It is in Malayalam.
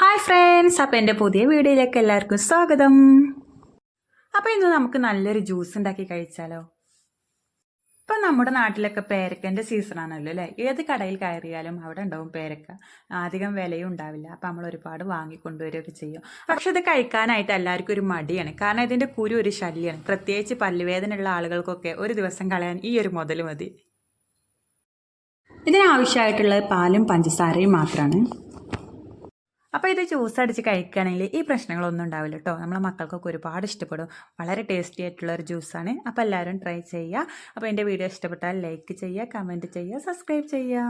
ഹായ് ഫ്രണ്ട്സ് അപ്പോൾ എന്റെ പുതിയ വീഡിയോയിലേക്ക് എല്ലാവർക്കും സ്വാഗതം. അപ്പോൾ ഇന്ന് നമുക്ക് നല്ലൊരു ജ്യൂസ് ഉണ്ടാക്കി കഴിച്ചാലോ? ഇപ്പം നമ്മുടെ നാട്ടിലൊക്കെ പേരക്കന്റെ സീസണാണല്ലോ അല്ലേ? ഏത് കടയിൽ കയറിയാലും അവിടെ ഉണ്ടാവും പേരക്ക. അധികം വിലയും ഉണ്ടാവില്ല. അപ്പം നമ്മൾ ഒരുപാട് വാങ്ങിക്കൊണ്ടുവരികയൊക്കെ ചെയ്യും. പക്ഷെ ഇത് കഴിക്കാനായിട്ട് എല്ലാവർക്കും ഒരു മടിയാണ്. കാരണം ഇതിന്റെ കുരു ഒരു ശല്യമാണ് പ്രത്യേകിച്ച് പല്ലുവേദനയുള്ള ആളുകൾക്കൊക്കെ ഒരു ദിവസം കളയാൻ ഈ ഒരു മുതൽ മതി. ഇതിനാവശ്യമായിട്ടുള്ളത് പാലും പഞ്ചസാരയും മാത്രമാണ് അപ്പോൾ ഇത് ജ്യൂസ് അടിച്ച് കഴിക്കുകയാണെങ്കിൽ ഈ പ്രശ്നങ്ങളൊന്നും ഉണ്ടാവില്ല കേട്ടോ നമ്മളെ മക്കൾക്കൊക്കെ ഒരുപാട് ഇഷ്ടപ്പെടും. വളരെ ടേസ്റ്റി ആയിട്ടുള്ള ഒരു ജ്യൂസാണ് അപ്പോൾ എല്ലാവരും ട്രൈ ചെയ്യുക. അപ്പോൾ എന്റെ വീഡിയോ ഇഷ്ടപ്പെട്ടാൽ ലൈക്ക് ചെയ്യുക കമന്റ് ചെയ്യുക സബ്സ്ക്രൈബ് ചെയ്യുക.